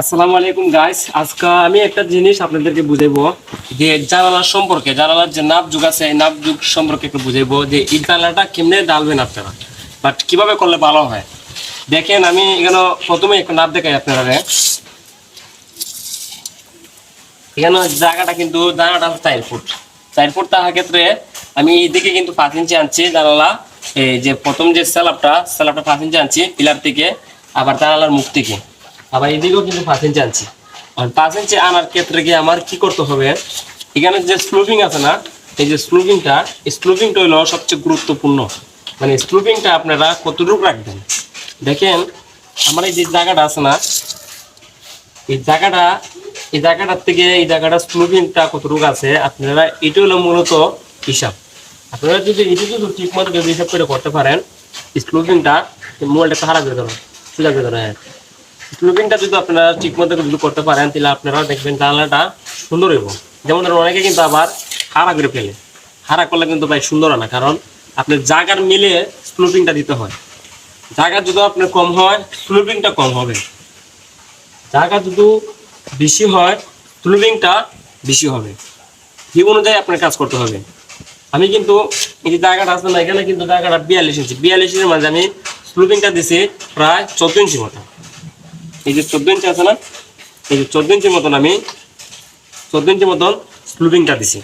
আসসালামু আলাইকুম গাইস আজকে আমি একটা জিনিস আপনাদেরকে বুঝাইবো, যে জানালার সম্পর্কে জানালার যে নাপ যুগ আছে, এই নাপ যুগ সম্পর্কে একটু বুঝাইবো, যে এই জানালাটা কেমনে ডালবেন আপনারা বাট কীভাবে করলে ভালো হয়। দেখেন, আমি এখানে প্রথমে একটা নাপ দেখাই আপনারা এখানে জায়গাটা কিন্তু জায়গাটা চার ফুট। চার ফুট থাকার ক্ষেত্রে আমি এইদিকে কিন্তু পাঁচ ইঞ্চি আনছি জানালা এই যে প্রথম যে স্যালাপটা স্যালাপটা পাঁচ ইঞ্চি আনছি, পিলার থেকে, আবার জানালার মুখ থেকে। আবার এদিকেও কিন্তু পাঁচ ইঞ্চি আনছি। আর পাঁচ ইঞ্চি আনার ক্ষেত্রে গিয়ে আমার কি করতে হবে, এখানে যে স্লুপিং আছে না, এই যে স্লুপিংটা স্লুপিংটা হলো সবচেয়ে গুরুত্বপূর্ণ। মানে স্লুপিংটা আপনারা কতটুকু রাখবেন? দেখেন, আমার এই যে জায়গাটা আছে না, এই জায়গাটা, এই জায়গাটার থেকে এই জায়গাটা স্লুপিংটা কতটুকু আছে, আপনারা এটা হলো মূলত হিসাব। আপনারা যদি, এটা যদি ঠিক মতো যদি হিসাব করে করতে পারেন স্লুপিংটা মোবাইলটা একটু হারা করে ধরো করে ধরো হ্যাঁ। স্লুপিংটা যদি আপনারা ঠিক মতো যদি করতে পারেন, তাহলে আপনারা দেখবেন জানলাটা সুন্দর হইব। যেমন ধরুন, অনেকে কিন্তু আবার হারা করে ফেলে। হারা করলে কিন্তু ভাই সুন্দর হয় না, কারণ আপনার জায়গার মিলে স্লুপিংটা দিতে হয়। জায়গা যদি আপনার কম হয় স্লুপিংটা কম হবে। জায়গা যদি বেশি হয় স্লুপিংটা বেশি হবে। এই অনুযায়ী আপনার কাজ করতে হবে। আমি কিন্তু এই যে জায়গাটা আছে না, এখানে কিন্তু জায়গাটা বিয়াল্লিশ ইঞ্চি। বিয়াল্লিশ ইঞ্চির মাঝে আমি স্লুপিংটা দিছি প্রায় চোদ্দ ইঞ্চি মতো। এই যে চোদ্দ ইঞ্চি আছে না, এই যে চোদ্দ ইঞ্চির মতন আমি, চোদ্দ ইঞ্চি মতন স্লুপিংটা দিছি।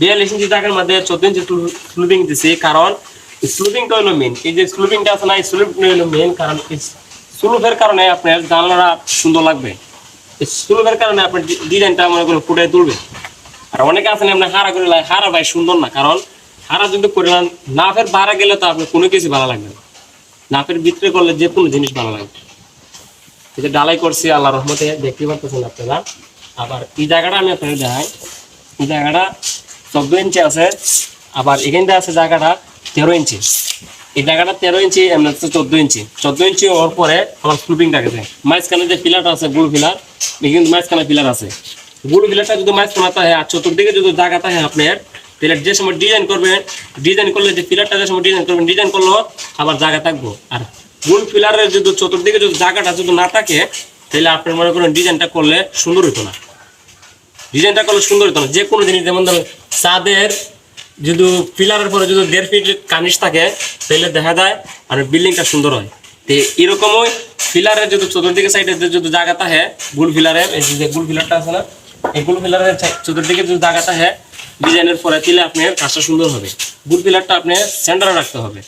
বিয়াল্লিশ ইঞ্চি জায়গার মধ্যে চোদ্দ ইঞ্চি স্লুপিং দিছি, কারণ স্লুপিংটা হলো মেন এই যে স্লুপিংটা আছে না, এই স্লুপিংটা হলো মেন কারণ স্লুপের কারণে আপনার জানলাটা সুন্দর লাগবে। স্লুপের কারণে আপনার ডিজাইনটা মনে করেন ফুটাই তুলবে। আর অনেকে আছেন আপনি হারা করে হারা ভাই সুন্দর না, কারণ হারা যদি করে নেন, নাফের বাড়া গেলে তো আপনার কোনো কিছু ভালো লাগবে না। নাফের ভিতরে করলে যে কোনো জিনিস ভালো লাগবে। যে ডালাই করছি আল্লাহ রহমতে দেখতে পারতেছেন আপনারা। আবার এই জায়গাটা আমি আপনাদের দেখাই। এই জায়গাটা চোদ্দ ইঞ্চি আছে, আবার এখানটা আছে জায়গাটা তেরো ইঞ্চি। এই জায়গাটা তেরো ইঞ্চি, এমনি চোদ্দ ইঞ্চি। চোদ্দ ইঞ্চি হওয়ার পরে আমার স্লুপিংটা গেছে মাঝখানে যে পিলারটা আছে গুল পিলার কিন্তু মাঝখানে পিলার আছে। গুল পিলারটা যদি মাঝখানে থাকে, আর চতুর্দিকে যদি জায়গা থাকে আপনার, তাহলে যে সময় ডিজাইন করবেন ডিজাইন করলে যে পিলারটা যে সময় ডিজাইন করবেন ডিজাইন করল আবার জায়গা থাকব। আর গুল পিলারের যদি চতুর্দিকে যদি জায়গাটা যদি না থাকে, তাহলে আপনার মনে করেন ডিজাইনটা করলে সুন্দর হতো না। ডিজাইনটা করলে সুন্দর হতো না। যে কোনো জিনিস, যেমন ধরুন চাঁদের যদি পিলারের পরে যদি দেড় ফিট কানিস থাকে, তাহলে দেখা যায় আর বিল্ডিংটা সুন্দর হয়। তো এরকমই পিলারের যদি চতুর্দিকে সাইডে যদি জায়গা থাকে, গুল পিলারের এই যে গুল পিলারটা আছে না, এই গুল পিলারের চতুর্দিকে যদি জায়গা থাকে ডিজাইনের পরে দিলে আপনার কাজটা সুন্দর হবে। গুল পিলারটা আপনি সেন্টারে রাখতে হবে।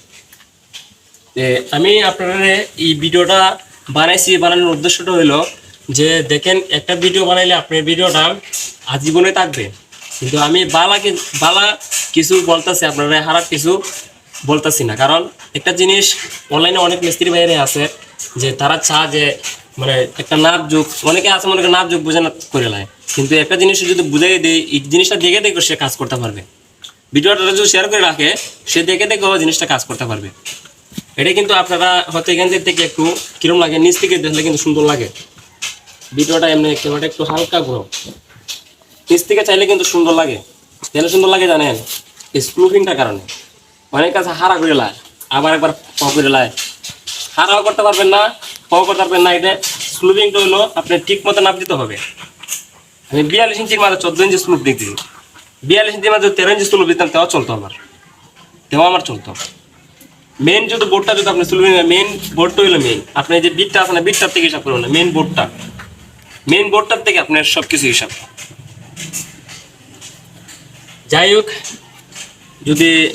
আমি আপনারা এই ভিডিওটা বানাইছি, বানানোর উদ্দেশ্যটা হলো যে দেখেন, একটা ভিডিও বানাইলে আপনার ভিডিওটা আজীবনে থাকবে। কিন্তু আমি বালাকে বালা কিছু বলতেছি, আপনারা খারাপ কিছু বলতেছি না। কারণ একটা জিনিস অনলাইনে অনেক মিস্ত্রি বাইরে আছে যে তারা চা যে মানে একটা নাপ যুগ, অনেকে আছে মনে করে নাপ যুগ বুঝে না করে লায়। কিন্তু একটা জিনিস যদি বুঝাই দেয় এই জিনিসটা দেখে দেখে সে কাজ করতে পারবে। ভিডিওটা যদি শেয়ার করে রাখে, সে দেখে দেখে জিনিসটা কাজ করতে পারবে। এটা কিন্তু আপনারা হয়তো এখান থেকে একটু কিরম লাগে? নিচ থেকে দেখলে কিন্তু সুন্দর লাগে। ভিডিওটা এমনি ক্যামেরাটা একটু হালকা ঘুরো নিচ থেকে চাইলে কিন্তু সুন্দর লাগে। কেন সুন্দর লাগে জানেন? স্ক্রুপিংটার কারণে। অনেক কাছে হারা করে লায়, আবার একবার প করে লায়। হারাও করতে পারবেন না প করতে পারবেন না। এটা স্লুপিংটা হলো আপনি ঠিক মতো নাপ দিতে হবে। আমি বিয়াল্লিশ ইঞ্চির মাঝে চোদ্দ ইঞ্চি স্লুপ দেখছি বিয়াল্লিশ ইঞ্চির মাঝে তেরো ইঞ্চি স্লুপ দিতাম, তাও চলতো আমার। তেও আমার চলতো। মেন যদি বোর্ডটা যদি আপনি তুলবেন মেন বোর্ডটা হলো মেন আপনি যে বিটটা আছে না বিটটার থেকে হিসাব করবেন না মেন বোর্ডটা মেন বোর্ডটার থেকে আপনার সব কিছু হিসাব। যাই হোক, যদি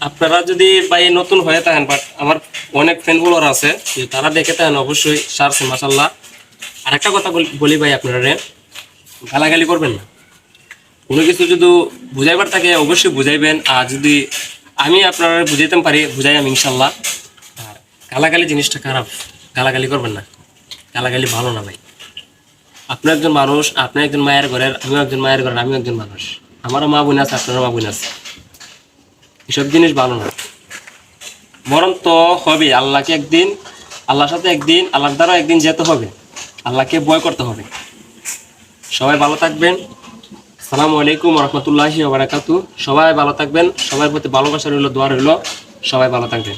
আপনারা যদি ভাই নতুন হয়ে থাকেন বাট আমার অনেক ফ্যান ফলোয়ার আছে তারা দেখে থাকেন, অবশ্যই সারছে মাসাল্লাহ আর একটা কথা বলি- বলি ভাই আপনারা, গালাগালি করবেন না। কোনো কিছু যদি বুঝাইবার থাকে, অবশ্যই বুঝাইবেন। আর যদি আমি আপনারা বুঝাইতে পারি বুঝাই আমি ইনশাল্লাহ। আর গালাগালি জিনিসটা খারাপ, গালাগালি করবেন না। গালাগালি ভালো না ভাই। আপনি একজন মানুষ, আপনি একজন মায়ের ঘরের, আমিও একজন মায়ের ঘরের, আমিও একজন মানুষ। আমারও মা বোন আছে, আপনারও মা বোন আছে। এসব জিনিস ভালো না। বরং তো হবে, আল্লাহকে একদিন, আল্লাহর সাথে একদিন, আল্লাহর দ্বারা একদিন যেতে হবে। আল্লাহকে বয় করতে হবে। সবাই ভালো থাকবেন। সালামু আলাইকুম রহমতুল্লাহি বারাকাতু সবাই ভালো থাকবেন সবার প্রতি ভালোবাসা রইল, দোয়া রইল, সবাই ভালো থাকবেন।